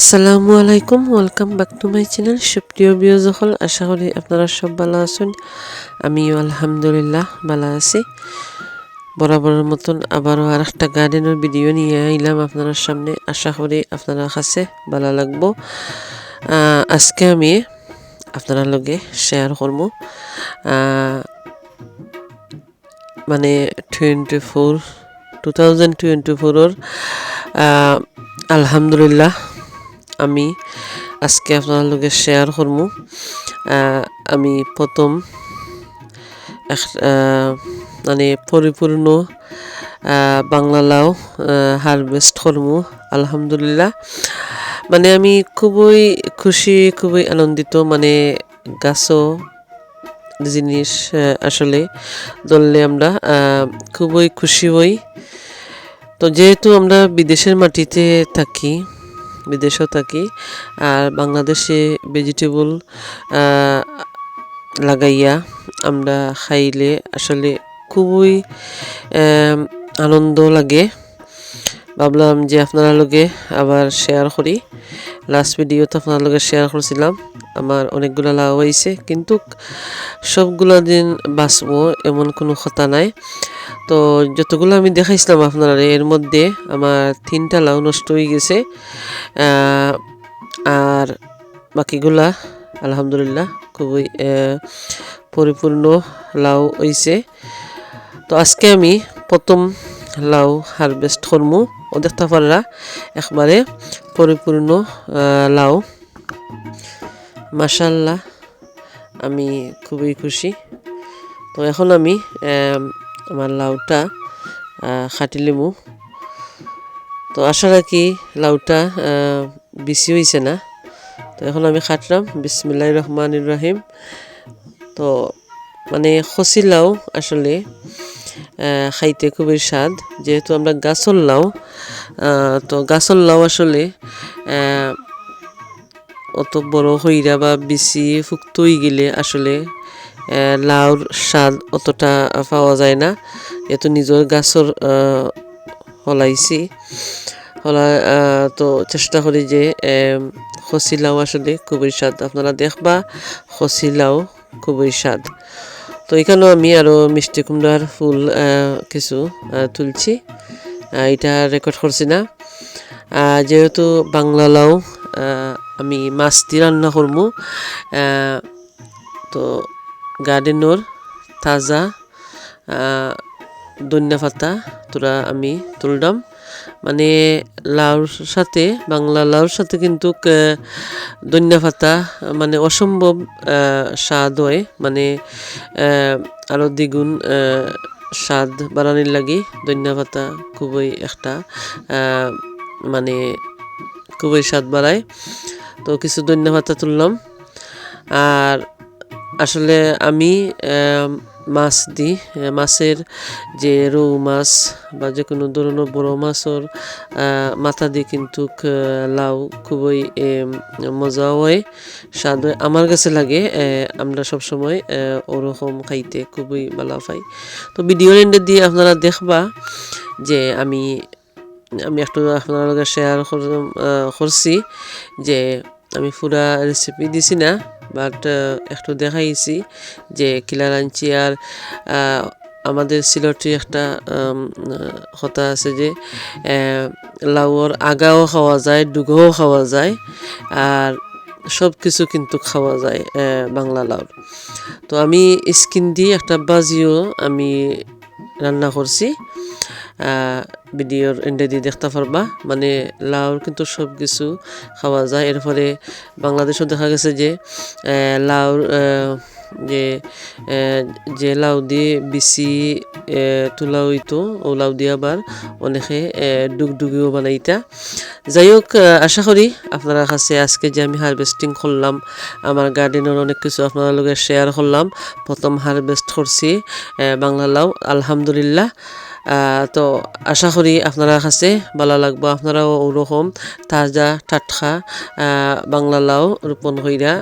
আসসালামু আলাইকুম welcome back to my channel সুপ্রিয় বিয়োজকল আশা করি আপনারা সব ভালো আছেন। আমিও আলহামদুলিল্লাহ ভালো আছি। বরাবরের মতন আবারও আর একটা গার্ডেনের ভিডিও নিয়ে আইলাম আপনার সামনে। আশা করি আপনারা কাছে ভালো লাগবো। আজকে আমি আপনার লগে শেয়ার করব। মানে twenty four two thousand twenty ফোরের আলহামদুলিল্লাহ। আমি আজকে আপনার লগে শেয়ার করব আমি প্রথম মানে পরিপূর্ণ বাংলা লাউ হারভেস্ট করব আলহামদুলিল্লাহ। মানে আমি খুবই খুশি, খুবই আনন্দিত মানে গাছও জিনিস আসলে ধরলে আমরা খুবই খুশি হই। তো যেহেতু আমরা বিদেশের মাটিতে থাকি বিদেশেও থাকি, আর বাংলাদেশে ভেজিটেবল লাগাইয়া আমরা খাইলে আসলে খুবই আনন্দ লাগে। ভাবলাম যে আপনারা লগে আবার শেয়ার করি। লাস্ট ভিডিওতে আপনার লগে শেয়ার করছিলাম। আমার অনেকগুলো লাউ হয়েছে কিন্তু সবগুলো দিন বাঁচবো এমন কোনো কথা নাই। তো যতগুলো আমি দেখাইছিলাম আপনারা, এর মধ্যে আমার তিনটা লাউ নষ্ট হয়ে গেছে আর বাকিগুলা আলহামদুলিল্লাহ খুবই পরিপূর্ণ লাউ হয়েছে তো আজকে আমি প্রথম লাউ হারভেস্ট করমু। ও দেখতে পাররা একবারে পরিপূর্ণ লাউ। মাশাল্লাহ আমি খুবই খুশি। তো এখন আমি আম, আমার লাউটা খাটি লিমু তো আশা রাখি লাউটা বেশি হয়েছে না। তো এখন আমি খাটলাম বিসমিল্লাহ রহমান রাহিম। তো মানে খসি লাউ আসলে খাইতে খুবই স্বাদ। যেহেতু আমরা গাছর লাউ তো গাছর লাউ আসলে অত বড় হইরা বা বেশি ফুক্ত হয়ে গেলে আসলে লাউর স্বাদ অতটা পাওয়া যায় না। এত নিজের গাছর হলাইছি। হলা তো চেষ্টা করি যে খসি লাউ আসলে খুবই স্বাদ। আপনারা দেখবা, খসি লাউ খুবই স্বাদ। তো এখানেও আমি আরও মিষ্টি কুমড়ার ফুল কিছু তুলছি। এটা রেকর্ড করছি না। যেহেতু বাংলা লাউ আমি মাছ রান্না করব তো গার্ডেনর তাজা ধনিয়া পাতা তোরা আমি তুললাম মানে লাউর সাথে, বাংলা লাউর সাথে কিন্তু ধনিয়া পাতা মানে অসম্ভব স্বাদ হয়। মানে আরও দ্বিগুণ স্বাদ বাড়ানির লাগে ধনিয়া পাতা খুবই একটা মানে খুবই স্বাদ বাড়ায়। তো কিছু ধনিয়া পাতা তুললাম। আর আসলে আমি মাছ দিই। মাছের যে রৌ মাছ বা যে কোনো ধরনের বড় মাছের মাথা দিয়ে কিন্তু লাউ খুবই মজা হয় স্বাদ হয়। আমার কাছে লাগে আমরা সবসময় আহ, ওরকম খাইতে খুবই ভালো পাই। তো ভিডিও এন্ডে দিয়ে আপনারা দেখবা যে আমি আমি একটু আপনার লগে শেয়ার করছি যে আমি পুরা রেসিপি দিছি না। বাট একটু দেখাইছি যে কিলার আর আমাদের সিলটি একটা কথা আছে যে লাউর আগাও খাওয়া যায়, ডুগোও খাওয়া যায় আর সব কিছু কিন্তু খাওয়া যায় বাংলা লাউর। তো আমি স্কিন দিয়ে একটা বাজিও আমি রান্না করছি। ভিডিওর এন্ডে দিয়ে দেখতে পারবা। মানে লাউর কিন্তু সব কিছু খাওয়া যায়। এরপরে বাংলাদেশও দেখা গেছে যে লাউর যে যে লাউ দিয়ে বিচি তোলা হইতো, ও লাউ দিয়ে আবার অনেকে ডুগডুগিও বানাইতা। যাই হোক আশা করি আপনারা কাছে আজকে যে আমি হারভেস্টিং করলাম, আমার গার্ডেনের অনেক কিছু আপনার লগে শেয়ার করলাম। প্রথম হারভেস্ট করছি বাংলা লাউ। আলহামদুলিল্লাহ। তো আশা করি আপনারা কাছে ভালো লাগবো। আপনারাও ওরকম তাজা টাটকা বাংলা লাউ রোপণ হইরা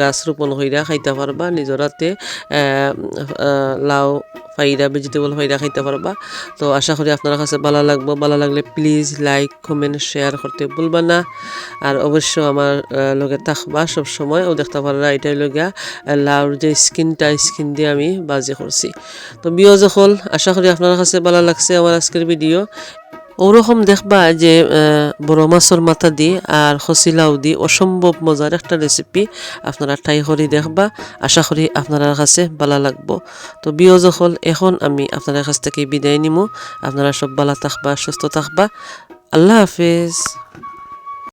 গাছ রোপণ হইরা খাইতে পারবা। নিজরাতে লাউ ফাইরা ভেজিটেবল ফাইদা খাইতে পারবা। তো আশা করি আপনার কাছে ভালো লাগবো। ভালো লাগলে প্লিজ লাইক কমেন্ট শেয়ার করতে ভুলবা না। আর অবশ্য আমার লগে থাকবা সব সময় ও দেখতে পাররা এটাই লগিয়া লাউর যে স্কিনটা, স্কিন দিয়ে আমি বাজি করছি। তো বিয় যখন আশা করি আপনার কাছে ভালো লাগছে আমার আজকের ভিডিও ওরকম দেখবা যে বড় মাছের মাথা দি আর খসিলাও দি অসম্ভব মজার একটা রেসিপি আপনারা ট্রাই করে দেখবা। আশা করি আপনার কাছে ভালো লাগবো। তো বিয় যখন এখন আমি আপনার কাছ থেকে বিদায় নিমু। আপনারা সব ভালো থাকবা, সুস্থ থাকবা। আল্লাহ হাফেজ।